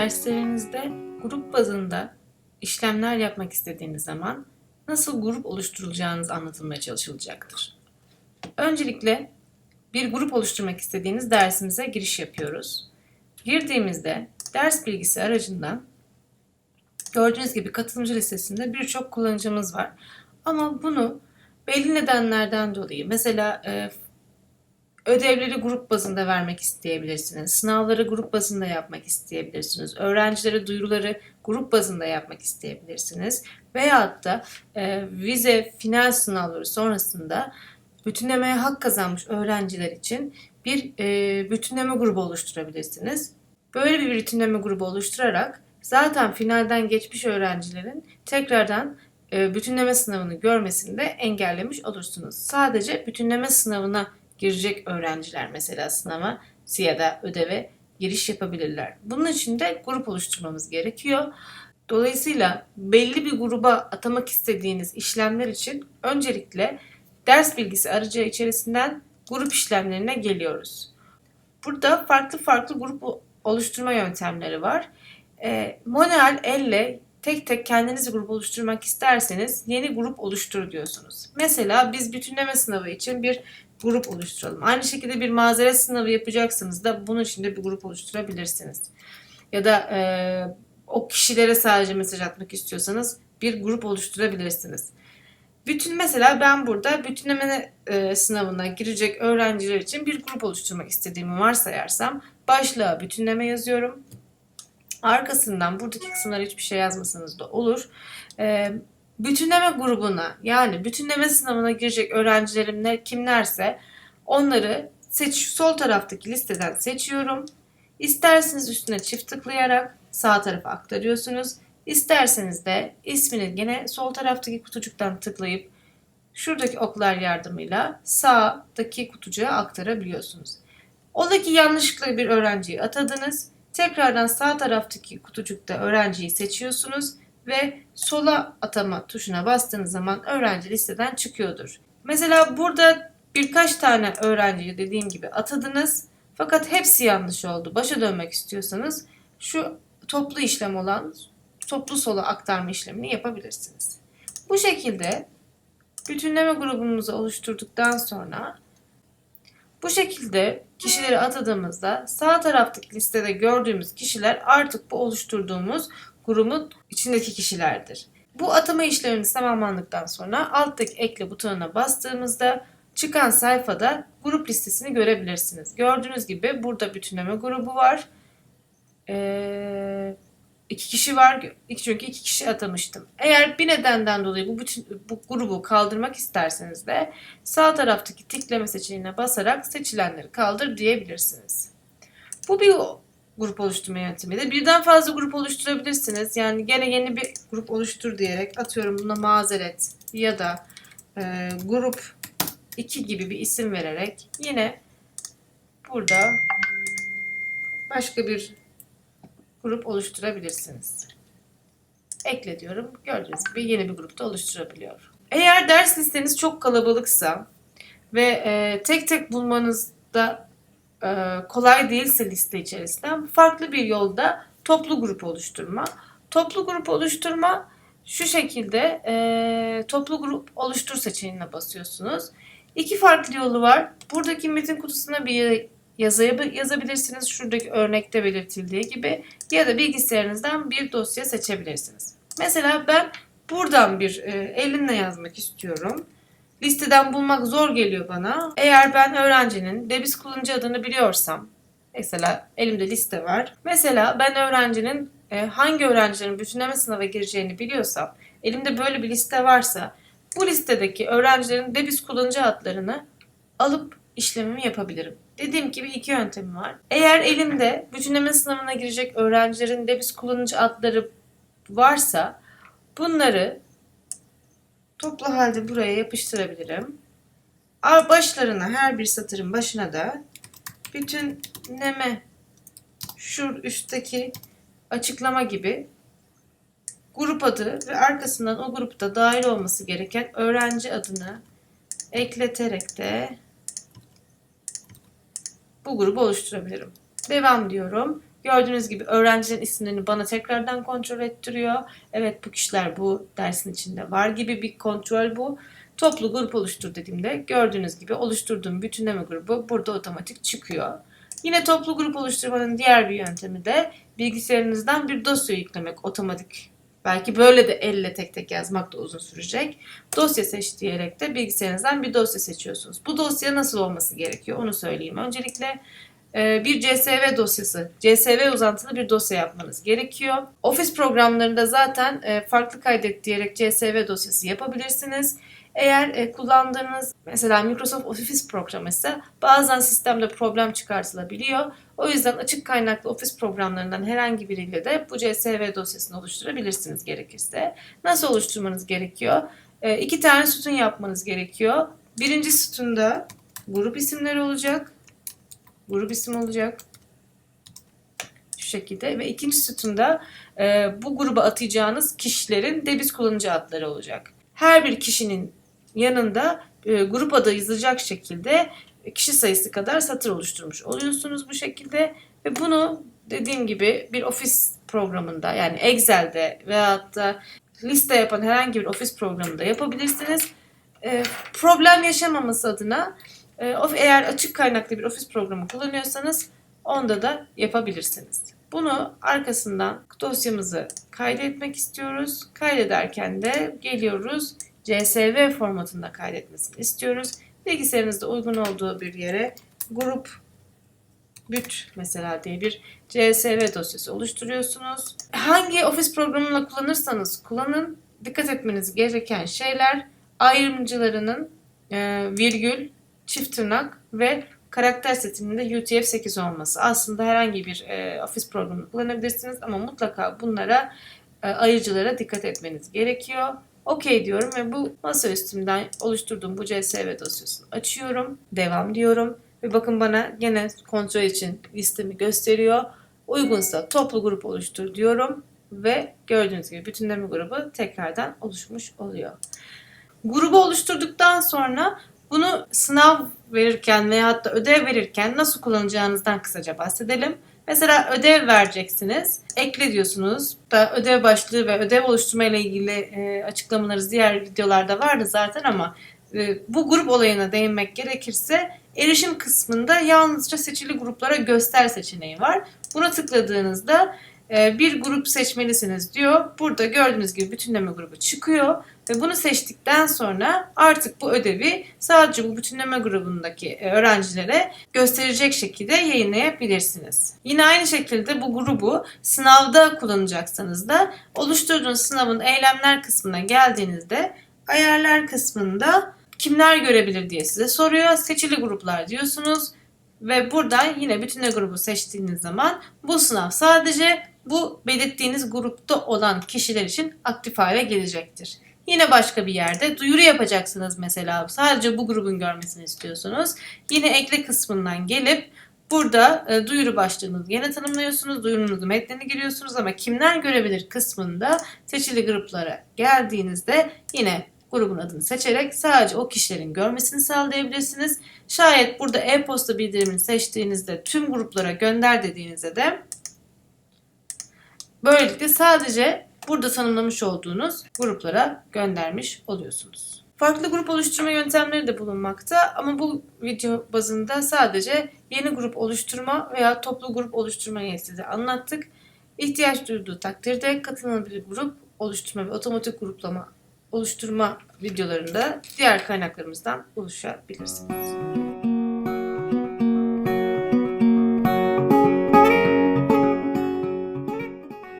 Derslerinizde grup bazında işlemler yapmak istediğiniz zaman nasıl grup oluşturulacağınız anlatılmaya çalışılacaktır. Öncelikle bir grup oluşturmak istediğiniz dersimize giriş yapıyoruz. Girdiğimizde ders bilgisi aracından gördüğünüz gibi katılımcı listesinde birçok kullanıcımız var. Ama bunu belli nedenlerden dolayı mesela e, ödevleri grup bazında vermek isteyebilirsiniz. Sınavları grup bazında yapmak isteyebilirsiniz. Öğrencilere duyuruları grup bazında yapmak isteyebilirsiniz. Veyahut da e, vize final sınavları sonrasında bütünlemeye hak kazanmış öğrenciler için bir e, bütünleme grubu oluşturabilirsiniz. Böyle bir bütünleme grubu oluşturarak zaten finalden geçmiş öğrencilerin tekrardan e, bütünleme sınavını görmesini de engellemiş olursunuz. Sadece bütünleme sınavına girecek öğrenciler mesela sınava ya ödeve giriş yapabilirler. Bunun için de grup oluşturmamız gerekiyor. Dolayısıyla belli bir gruba atamak istediğiniz işlemler için öncelikle ders bilgisi aracı içerisinden grup işlemlerine geliyoruz. Burada farklı farklı grup oluşturma yöntemleri var. E, manuel elle tek tek kendiniz grup oluşturmak isterseniz yeni grup oluştur diyorsunuz. Mesela biz bütünleme sınavı için bir grup oluşturalım. Aynı şekilde bir mazeret sınavı yapacaksınız da bunun için de bir grup oluşturabilirsiniz. Ya da e, o kişilere sadece mesaj atmak istiyorsanız bir grup oluşturabilirsiniz. Bütün mesela ben burada bütünleme e, sınavına girecek öğrenciler için bir grup oluşturmak istediğimi varsayarsam başlığa bütünleme yazıyorum. Arkasından buradaki kısımlara hiçbir şey yazmasanız da olur. E, bütünleme grubuna yani bütünleme sınavına girecek öğrencilerim ne, kimlerse onları seç, sol taraftaki listeden seçiyorum. İsterseniz üstüne çift tıklayarak sağ tarafa aktarıyorsunuz. İsterseniz de ismini yine sol taraftaki kutucuktan tıklayıp şuradaki oklar yardımıyla sağdaki kutucuğa aktarabiliyorsunuz. Ola ki yanlışlıkla bir öğrenciyi atadınız. Tekrardan sağ taraftaki kutucukta öğrenciyi seçiyorsunuz ve sola atama tuşuna bastığınız zaman öğrenci listeden çıkıyordur. Mesela burada birkaç tane öğrenciyi dediğim gibi atadınız fakat hepsi yanlış oldu. Başa dönmek istiyorsanız şu toplu işlem olan toplu sola aktarma işlemini yapabilirsiniz. Bu şekilde bütünleme grubumuzu oluşturduktan sonra bu şekilde kişileri atadığımızda sağ taraftaki listede gördüğümüz kişiler artık bu oluşturduğumuz grubun içindeki kişilerdir. Bu atama işlemini tamamlandıktan sonra alttaki ekle butonuna bastığımızda çıkan sayfada grup listesini görebilirsiniz. Gördüğünüz gibi burada bütünleme grubu var. Ee, iki kişi var çünkü iki kişi atamıştım. Eğer bir nedenden dolayı bu bütün bu grubu kaldırmak isterseniz de sağ taraftaki tikleme seçeneğine basarak seçilenleri kaldır diyebilirsiniz. Bu bir grup oluşturma yöntemiyle. Birden fazla grup oluşturabilirsiniz. Yani gene yeni bir grup oluştur diyerek atıyorum buna mazeret ya da e, grup 2 gibi bir isim vererek yine burada başka bir grup oluşturabilirsiniz. Ekle diyorum. Gördüğünüz gibi yeni bir grupta oluşturabiliyor. Eğer ders listeniz çok kalabalıksa ve e, tek tek bulmanızda e, kolay değilse liste içerisinden farklı bir yolda toplu grup oluşturma. Toplu grup oluşturma şu şekilde e, toplu grup oluştur seçeneğine basıyorsunuz. İki farklı yolu var. Buradaki metin kutusuna bir yazı yazabilirsiniz. Şuradaki örnekte belirtildiği gibi ya da bilgisayarınızdan bir dosya seçebilirsiniz. Mesela ben buradan bir e, elinle yazmak istiyorum listeden bulmak zor geliyor bana. Eğer ben öğrencinin Debis kullanıcı adını biliyorsam, mesela elimde liste var. Mesela ben öğrencinin e, hangi öğrencilerin bütünleme sınava gireceğini biliyorsam, elimde böyle bir liste varsa bu listedeki öğrencilerin Debis kullanıcı adlarını alıp işlemimi yapabilirim. Dediğim gibi iki yöntemi var. Eğer elimde bütünleme sınavına girecek öğrencilerin Debis kullanıcı adları varsa bunları toplu halde buraya yapıştırabilirim. Başlarına her bir satırın başına da bütün neme şu üstteki açıklama gibi grup adı ve arkasından o grupta dahil olması gereken öğrenci adını ekleterek de bu grubu oluşturabilirim. Devam diyorum. Gördüğünüz gibi öğrencilerin isimlerini bana tekrardan kontrol ettiriyor. Evet bu kişiler bu dersin içinde var gibi bir kontrol bu. Toplu grup oluştur dediğimde gördüğünüz gibi oluşturduğum bütünleme grubu burada otomatik çıkıyor. Yine toplu grup oluşturmanın diğer bir yöntemi de bilgisayarınızdan bir dosya yüklemek otomatik. Belki böyle de elle tek tek yazmak da uzun sürecek. Dosya seç diyerek de bilgisayarınızdan bir dosya seçiyorsunuz. Bu dosya nasıl olması gerekiyor onu söyleyeyim. Öncelikle e, bir CSV dosyası, CSV uzantılı bir dosya yapmanız gerekiyor. Office programlarında zaten e, farklı kaydet diyerek CSV dosyası yapabilirsiniz. Eğer e, kullandığınız mesela Microsoft Office programı ise bazen sistemde problem çıkartılabiliyor. O yüzden açık kaynaklı Office programlarından herhangi biriyle de bu CSV dosyasını oluşturabilirsiniz gerekirse. Nasıl oluşturmanız gerekiyor? E, iki tane sütun yapmanız gerekiyor. Birinci sütunda grup isimleri olacak. Grup isim olacak. Şu şekilde ve ikinci sütunda e, bu gruba atayacağınız kişilerin Debis kullanıcı adları olacak. Her bir kişinin yanında e, grup adı yazılacak şekilde kişi sayısı kadar satır oluşturmuş oluyorsunuz bu şekilde ve bunu dediğim gibi bir ofis programında yani Excel'de veyahut da liste yapan herhangi bir ofis programında yapabilirsiniz. E, problem yaşamaması adına e, of- eğer açık kaynaklı bir ofis programı kullanıyorsanız onda da yapabilirsiniz. Bunu arkasından dosyamızı kaydetmek istiyoruz. Kaydederken de geliyoruz CSV formatında kaydetmesini istiyoruz. Bilgisayarınızda uygun olduğu bir yere grup büt mesela diye bir CSV dosyası oluşturuyorsunuz. Hangi ofis programını kullanırsanız kullanın dikkat etmeniz gereken şeyler ayrımcılarının e, virgül, çift tırnak ve karakter setinin de UTF-8 olması. Aslında herhangi bir e, ofis programını kullanabilirsiniz ama mutlaka bunlara e, ayırıcılara dikkat etmeniz gerekiyor. OK diyorum ve bu masa üstümden oluşturduğum bu CSV dosyasını açıyorum. Devam diyorum. Ve bakın bana gene kontrol için listemi gösteriyor. Uygunsa toplu grup oluştur diyorum. Ve gördüğünüz gibi bütünleme grubu tekrardan oluşmuş oluyor. Grubu oluşturduktan sonra bunu sınav verirken veya da ödev verirken nasıl kullanacağınızdan kısaca bahsedelim. Mesela ödev vereceksiniz. Ekle diyorsunuz. Da ödev başlığı ve ödev oluşturma ile ilgili e, açıklamalarınız diğer videolarda vardı zaten ama e, bu grup olayına değinmek gerekirse erişim kısmında yalnızca seçili gruplara göster seçeneği var. Buna tıkladığınızda bir grup seçmelisiniz diyor. Burada gördüğünüz gibi bütünleme grubu çıkıyor ve bunu seçtikten sonra artık bu ödevi sadece bu bütünleme grubundaki e, öğrencilere gösterecek şekilde yayınlayabilirsiniz. Yine aynı şekilde bu grubu sınavda kullanacaksanız da oluşturduğunuz sınavın eylemler kısmına geldiğinizde ayarlar kısmında kimler görebilir diye size soruyor. Seçili gruplar diyorsunuz ve buradan yine bütünle grubu seçtiğiniz zaman bu sınav sadece bu belirttiğiniz grupta olan kişiler için aktif hale gelecektir. Yine başka bir yerde duyuru yapacaksınız mesela. Sadece bu grubun görmesini istiyorsunuz. Yine ekle kısmından gelip burada e, duyuru başlığınızı yine tanımlıyorsunuz. Duyurunuzun metnini giriyorsunuz ama kimler görebilir kısmında seçili gruplara geldiğinizde yine grubun adını seçerek sadece o kişilerin görmesini sağlayabilirsiniz. Şayet burada e-posta bildirimini seçtiğinizde tüm gruplara gönder dediğinizde de böylelikle sadece burada tanımlamış olduğunuz gruplara göndermiş oluyorsunuz. Farklı grup oluşturma yöntemleri de bulunmakta ama bu video bazında sadece yeni grup oluşturma veya toplu grup oluşturmayı size anlattık. İhtiyaç duyulduğu takdirde katılımlı grup oluşturma ve otomatik gruplama oluşturma videolarında diğer kaynaklarımızdan ulaşabilirsiniz.